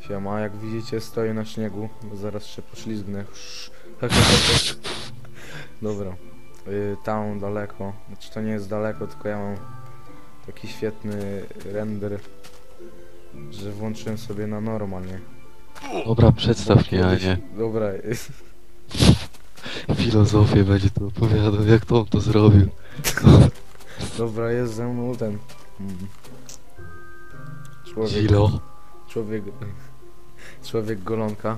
Siema, jak widzicie stoję na śniegu, bo zaraz się poślizgnę. Dobra, y, tam daleko, znaczy to nie jest daleko, tylko ja mam taki świetny render, że włączyłem sobie na normalnie. Dobra, przedstaw mnie, a nie. Dobra, Filozofię będzie tu opowiadał, jak to on to zrobił. dobra, jest ze mną ten... mm, Człowiek, Zilo. człowiek, człowiek golonka.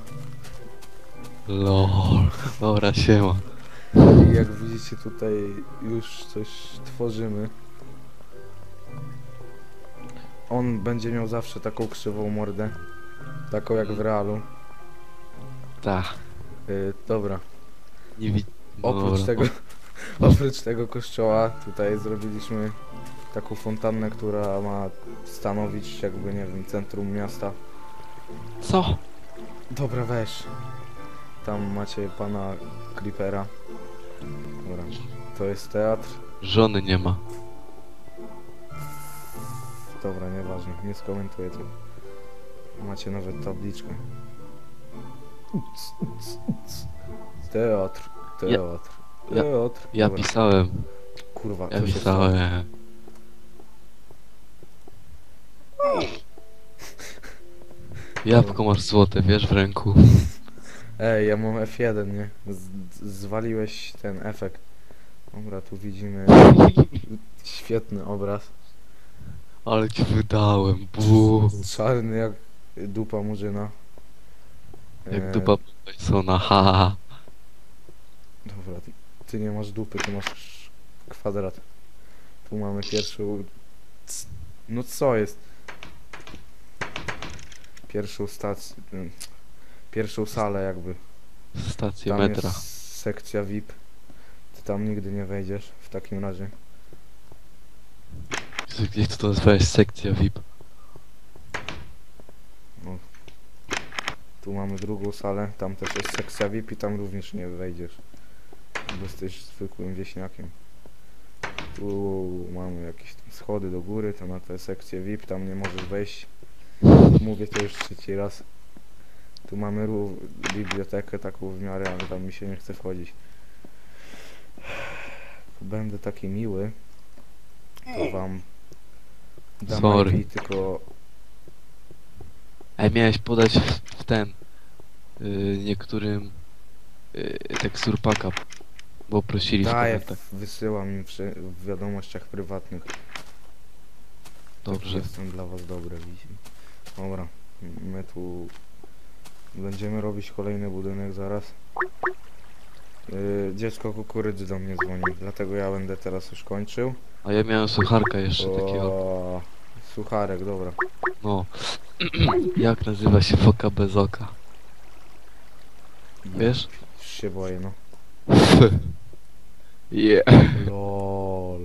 Lol. Dobra, siema. I jak widzicie tutaj już coś tworzymy. On będzie miał zawsze taką krzywą mordę. Taką jak w realu. Ta. Y, dobra. Nie wi... Oprócz Dobra. tego, oprócz tego kościoła tutaj zrobiliśmy taką fontannę, która ma stanowić jakby nie wiem centrum miasta. Co? Dobra weź. Tam macie pana Creepera. Dobra. To jest teatr. Żony nie ma. Dobra, nieważne, nie skomentuję tego. Macie nawet tabliczkę. Teatr, teatr, ja- teatr. Ja Dobra, pisałem. Kurwa, Ja co się stało? pisałem. Jabłko masz złote, wiesz, w ręku. Ej, ja mam F1, nie? Z zwaliłeś ten efekt. Dobra, tu widzimy świetny obraz. Ale ci wydałem, bu. Czarny jak dupa murzyna. Jak E, dupa Bajsona, ha, ha, ha. Dobra, ty, ty nie masz dupy, ty masz kwadrat. Tu mamy pierwszą... c- No co jest? Pierwszą stację... mm, Pierwszą salę jakby. Stacja Tam metra. jest sekcja VIP. Ty tam nigdy nie wejdziesz w takim razie. Gdzie to nazwałeś sekcja VIP? Tu mamy drugą salę, tam też jest sekcja VIP i tam również nie wejdziesz. Bo jesteś zwykłym wieśniakiem. Tu mamy jakieś tam schody do góry, to na tę sekcję VIP, tam nie możesz wejść. Mówię to już trzeci raz. Tu mamy bibliotekę taką w miarę, ale tam mi się nie chce wchodzić. Będę taki miły. To wam dam Sorry. IP, tylko Ej, miałeś podać w, w ten... y, niektórym... y, tekstur paka. Bo prosili w daję, komentarzach. wysyłam im przy, w wiadomościach prywatnych. Dobrze. Jestem dla was dobry, widzi. Dobra, my tu będziemy robić kolejny budynek zaraz. Yy, dziecko kukurydzy do mnie dzwoni, dlatego ja będę teraz już kończył. A ja miałem sucharka jeszcze takiego. O, sucharek, dobra. No. Jak nazywa się foka bez oka? Wiesz? Już się boję, no. Yeah. LOL.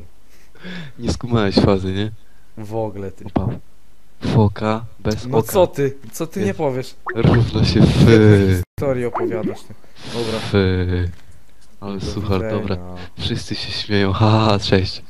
Nie skumałeś fazy, nie? W ogóle ty. Opa. Foka bez No oka. co ty? Co ty nie powiesz? Równo się fy. Historię opowiadasz ty. Dobra. Fy. Ale do suchar, dobra. Wszyscy się śmieją. Haha, cześć.